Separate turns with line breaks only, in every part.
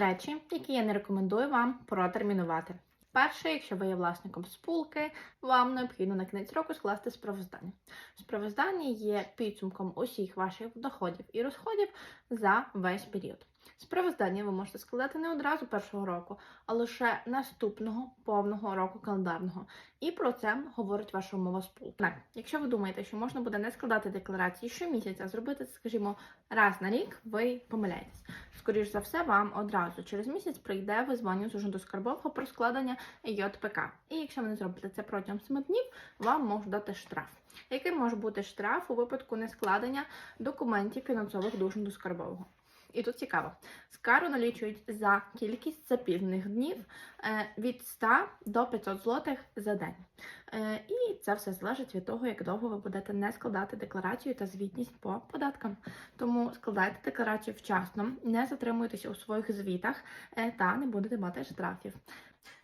Речі, які я не рекомендую вам протермінувати. Перше, якщо ви є власником спулки, вам необхідно на кінець року скласти справоздання. Справоздання є підсумком усіх ваших доходів і розходів за весь період. Справоздання ви можете складати не одразу першого року, а лише наступного повного року календарного. І про це говорить ваша умова спулки. Якщо ви думаєте, що можна буде не складати декларації щомісяця, а зробити скажімо, раз на рік, ви помиляєтесь. Скоріш за все, вам одразу через місяць прийде визвання з уrzędu скарбового про складення ЙПК. І якщо ви не зробите це протягом 7 днів, вам можуть дати штраф. Яким може бути штраф у випадку нескладення документів фінансових до уrzędu скарбового? І тут цікаво, скару налічують за кількість запізних днів е, від 100 до 500 злотих за день. Е, І це все залежить від того, як довго ви будете не складати декларацію та звітність по податкам. Тому складайте декларацію вчасно, не затримуйтеся у своїх звітах е, та не будете мати штрафів.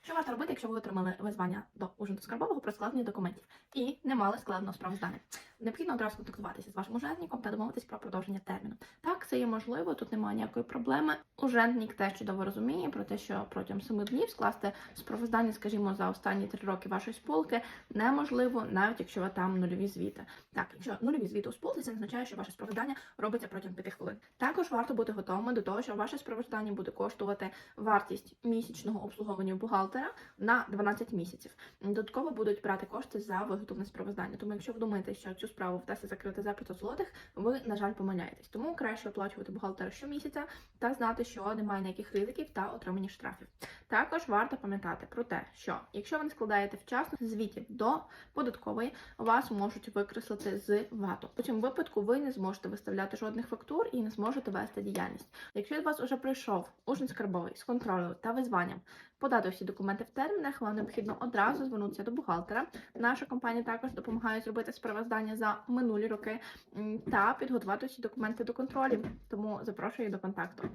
Що варто робити, якщо ви отримали визвання до уrzędu скарбового про складення документів і не мали складеного справоздання? Необхідно одразу контактуватися з вашим уженником та домовитись про продовження терміну. Так, це є можливо, тут немає ніякої проблеми. Уженник теж чудово розуміє про те, що протягом 7 днів скласти справоздання, скажімо, за останні 3 роки вашої спілки неможливо, навіть якщо ви там нульові звіти. Так, якщо нульові звіти у спілці, це не означає, що ваше справоздання робиться протягом 5 хвилин. Також варто бути готовими до того, що ваше справоздання буде коштувати вартість місячного обслуговування бухгалтера на 12 місяців. Додатково будуть брати кошти за виготовлене справоздання. Тому, якщо ви думаєте, що цю справу вдасться закрити за 500 злотих, ви, на жаль, помиляєтесь. Тому краще оплачувати бухгалтера щомісяця та знати, що немає ніяких ризиків та отримання штрафів. Також варто пам'ятати про те, що якщо ви не складаєте вчасно звітів до податкової, вас можуть викреслити з ВАТу. У цьому випадку ви не зможете виставляти жодних фактур і не зможете вести діяльність. Якщо до вас вже прийшов ужин скарбовий з контролем та визванням подати всі документи в термінах, вам необхідно одразу звернутися до бухгалтера. Наша компанія також допомагає зробити справоздання за минулі роки та підготувати всі документи до контролів. Тому запрошую до контакту.